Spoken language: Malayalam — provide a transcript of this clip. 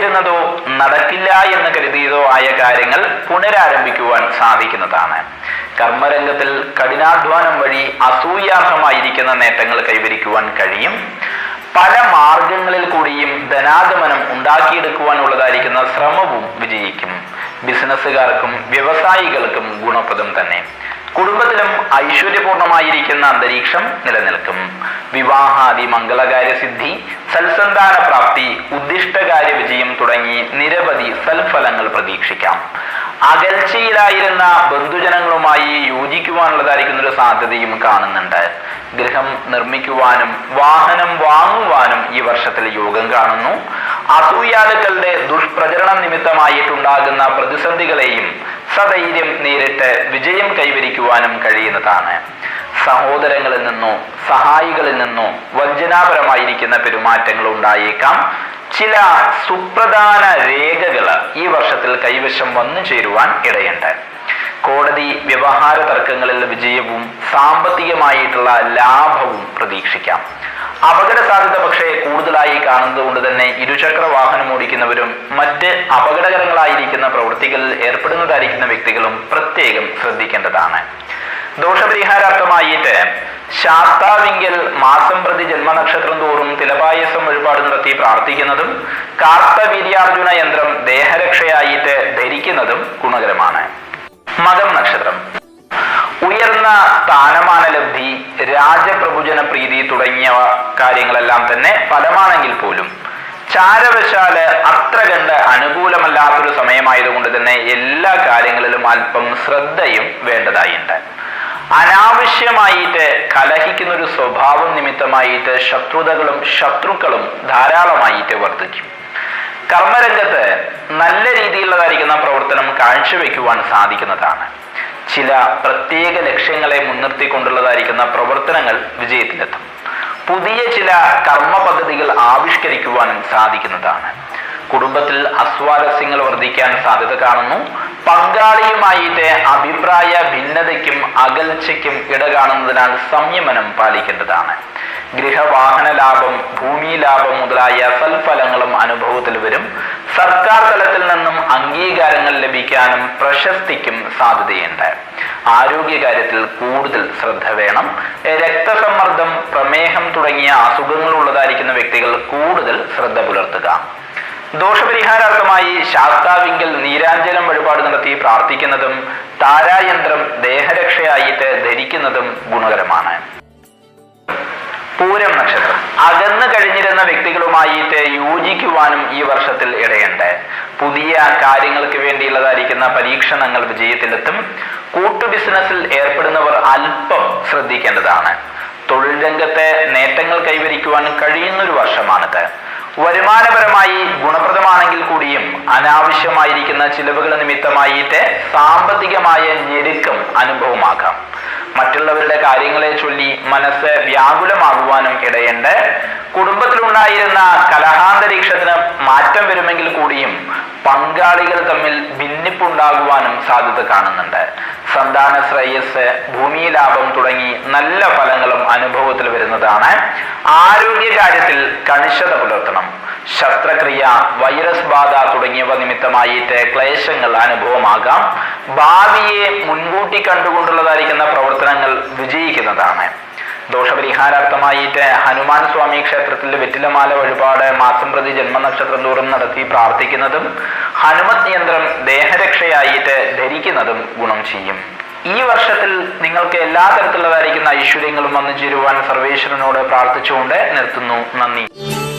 നിലച്ചിരുന്നതോ നടക്കില്ല എന്ന് കരുതിയതോ ആയ കാര്യങ്ങൾ പുനരാരംഭിക്കുവാൻ സാധിക്കുന്നതാണ്. കർമ്മരംഗത്തിൽ കഠിനാധ്വാനം വഴി അസൂയാർഹമായിരിക്കുന്ന നേട്ടങ്ങൾ കൈവരിക്കുവാൻ കഴിയും. പല മാർഗങ്ങളിൽ കൂടിയും ധനാഗമനം ഉണ്ടാക്കിയെടുക്കുവാനുള്ളതായിരിക്കുന്ന ശ്രമവും വിജയിക്കും. ബിസിനസ്സുകാർക്കും വ്യവസായികൾക്കും ഗുണപ്രദം തന്നെ. കുടുംബത്തിലും ഐശ്വര്യപൂർണമായിരിക്കുന്ന അന്തരീക്ഷം നിലനിൽക്കും. വിവാഹാദി മംഗളകാര്യ സിദ്ധി സൽസന്താന പ്രാപ്തി ഉദ്ദിഷ്ടകാര്യ വിജയം തുടങ്ങി നിരവധി സൽഫലങ്ങൾ പ്രതീക്ഷിക്കാം. അകൽച്ചയിലായിരുന്ന ബന്ധുജനങ്ങളുമായി യോജിക്കുവാനുള്ളതായിരിക്കുന്ന ഒരു സാധ്യതയും കാണുന്നുണ്ട്. ഗൃഹം നിർമ്മിക്കുവാനും വാഹനം വാങ്ങുവാനും ഈ വർഷത്തിൽ യോഗം കാണുന്നു. അസൂയാലുക്കളുടെ ദുഷ്പ്രചരണം നിമിത്തമായിട്ടുണ്ടാകുന്ന പ്രതിസന്ധികളെയും സധൈര്യം നേരിട്ട് വിജയം കൈവരിക്കുവാനും കഴിയുന്നതാണ്. സഹോദരങ്ങളിൽ നിന്നോ സഹായികളിൽ നിന്നോ വഞ്ചനാപരമായിരിക്കുന്ന പെരുമാറ്റങ്ങൾ ഉണ്ടായേക്കാം. ചില സുപ്രധാന രേഖകൾ ഈ വർഷത്തിൽ കൈവശം വന്നു ചേരുവാൻ ഇടയുണ്ട്. കോടതി വ്യവഹാര തർക്കങ്ങളിൽ വിജയവും സാമ്പത്തികമായിട്ടുള്ള ലാഭവും പ്രതീക്ഷിക്കാം. അപകട സാധ്യത പക്ഷേ കൂടുതലായി കാണുന്നത് കൊണ്ട് തന്നെ ഇരുചക്ര വാഹനം ഓടിക്കുന്നവരും മറ്റ് അപകടകരങ്ങളായിരിക്കുന്ന പ്രവൃത്തികളിൽ ഏർപ്പെടുന്നതായിരിക്കുന്ന വ്യക്തികളും പ്രത്യേകം ശ്രദ്ധിക്കേണ്ടതാണ്. ദോഷപരിഹാരാർത്ഥമായിട്ട് ശാസ്താവിങ്കിൽ മാസം പ്രതി ജന്മനക്ഷത്രം തോറും തിലപായസം വഴിപാട് നടത്തി പ്രാർത്ഥിക്കുന്നതും കാർത്തവീര്യാർജുന യന്ത്രം ദേഹരക്ഷയായിട്ട് ധരിക്കുന്നതും ഗുണകരമാണ്. മകം നക്ഷത്രം. ഉയർന്ന സ്ഥാനമാന ലബ്ധി രാജപ്രഭുജന പ്രീതി തുടങ്ങിയ കാര്യങ്ങളെല്ലാം തന്നെ ഫലമാണെങ്കിൽ പോലും ചാരവശാൽ അത്ര കണ്ട് അനുകൂലമല്ലാത്തൊരു സമയമായതുകൊണ്ട് തന്നെ എല്ലാ കാര്യങ്ങളിലും അല്പം ശ്രദ്ധയും വേണ്ടതായിട്ടുണ്ട് അനാവശ്യമായിട്ട് കലഹിക്കുന്ന ഒരു സ്വഭാവം നിമിത്തമായിട്ട് ശത്രുതകളും ശത്രുക്കളും ധാരാളമായിട്ട് വർദ്ധിക്കും. കർമ്മരംഗത്ത് നല്ല രീതിയിലുള്ളതായിരിക്കുന്ന പ്രവർത്തനം കാഴ്ചവെക്കുവാൻ സാധിക്കുന്നതാണ്. ചില പ്രത്യേക ലക്ഷ്യങ്ങളെ മുൻനിർത്തിക്കൊണ്ടുള്ളതായിരിക്കുന്ന പ്രവർത്തനങ്ങൾ വിജയത്തിലെത്തും. പുതിയ ചില കർമ്മ പദ്ധതികൾ ആവിഷ്കരിക്കുവാനും സാധിക്കുന്നതാണ്. കുടുംബത്തിൽ അസ്വാരസ്യങ്ങൾ വർദ്ധിക്കാൻ സാധ്യത കാണുന്നു. പങ്കാളിയുമായിട്ട് അഭിപ്രായ ഭിന്നതയ്ക്കും അകൽച്ചയ്ക്കും ഇട കാണുന്നതിനാൽ സംയമനം പാലിക്കേണ്ടതാണ്. ഗൃഹവാഹന ലാഭം ഭൂമി ലാഭം മുതലായ സൽഫലങ്ങളും അനുഭവത്തിൽ വരും. സർക്കാർ തലത്തിൽ നിന്നും അംഗീകാരങ്ങൾ ലഭിക്കാനും പ്രശസ്തിക്കും സാധ്യതയുണ്ട്. ആരോഗ്യകാര്യത്തിൽ കൂടുതൽ ശ്രദ്ധ വേണം. രക്തസമ്മർദ്ദം പ്രമേഹം തുടങ്ങിയ അസുഖങ്ങൾ ഉള്ളതായിരിക്കുന്ന വ്യക്തികൾ കൂടുതൽ ശ്രദ്ധ പുലർത്തുക. ദോഷപരിഹാരാർത്ഥമായി ശാസ്താവിങ്കിൽ നീരാഞ്ജനം വഴിപാട് നടത്തി പ്രാർത്ഥിക്കുന്നതും താരായന്ത്രം ദേഹരക്ഷയായിട്ട് ധരിക്കുന്നതും ഗുണകരമാണ്. പൂരം നക്ഷത്രം. അകന്നു കഴിഞ്ഞിരുന്ന വ്യക്തികളുമായിട്ട് യോജിക്കുവാനും ഈ വർഷത്തിൽ ഇടയുണ്ട്. പുതിയ കാര്യങ്ങൾക്ക് വേണ്ടിയുള്ളതായിരിക്കുന്ന പരീക്ഷണങ്ങൾ വിജയത്തിലെത്തും. കൂട്ടു ബിസിനസ്സിൽ ഏർപ്പെടുന്നവർ അല്പം ശ്രദ്ധിക്കേണ്ടതാണ്. തൊഴിൽ രംഗത്തെ നേട്ടങ്ങൾ കൈവരിക്കുവാൻ കഴിയുന്നൊരു വർഷമാണിത്. വരുമാനപരമായി ഗുണപ്രദമാണെങ്കിൽ കൂടിയും അനാവശ്യമായിരിക്കുന്ന ചിലവുകൾ നിമിത്തമായിട്ട് സാമ്പത്തികമായ ഞെരുക്കം അനുഭവമാകാം. മറ്റുള്ളവരുടെ കാര്യങ്ങളെ ചൊല്ലി മനസ്സ് വ്യാകുലമാകുവാനും ഇടയുണ്ട്. കുടുംബത്തിലുണ്ടായിരുന്ന കലഹാന്തരീക്ഷത്തിന് മാറ്റം വരുമെങ്കിൽ കൂടിയും പങ്കാളികൾ തമ്മിൽ ഭിന്നിപ്പുണ്ടാകുവാനും സാധ്യത കാണുന്നുണ്ട്. സന്താന ശ്രേയസ് ഭൂമി ലാഭം തുടങ്ങി നല്ല ഫലങ്ങളും അനുഭവത്തിൽ വരുന്നതാണ്. ആരോഗ്യ കാര്യത്തിൽ കണിശത പുലർത്തണം. ശസ്ത്രക്രിയ വൈറസ് ബാധ തുടങ്ങിയവ നിമിത്തമായിട്ട് ക്ലേശങ്ങൾ അനുഭവമാകാം. ഭാവിയെ മുൻകൂട്ടി കണ്ടുകൊണ്ടുള്ളതായിരിക്കുന്ന പ്രവർത്തനങ്ങൾ വിജയിക്കുന്നതാണ്. ദോഷപരിഹാരാർത്ഥമായിട്ട് ഹനുമാൻ സ്വാമി ക്ഷേത്രത്തിൽ വെറ്റിലമാല വഴിപാട് മാസം പ്രതി ജന്മനക്ഷത്രം തോറും നടത്തി പ്രാർത്ഥിക്കുന്നതും ഹനുമത് യന്ത്രം ദേഹരക്ഷയായിട്ട് ധരിക്കുന്നതും ഗുണം ചെയ്യും. ഈ വർഷത്തിൽ നിങ്ങൾക്ക് എല്ലാ തരത്തിലുള്ളതായിരിക്കുന്ന ഐശ്വര്യങ്ങളും വന്നു ചേരുവാൻ സർവേശ്വരനോട് പ്രാർത്ഥിച്ചുകൊണ്ട് നിർത്തുന്നു. നന്ദി.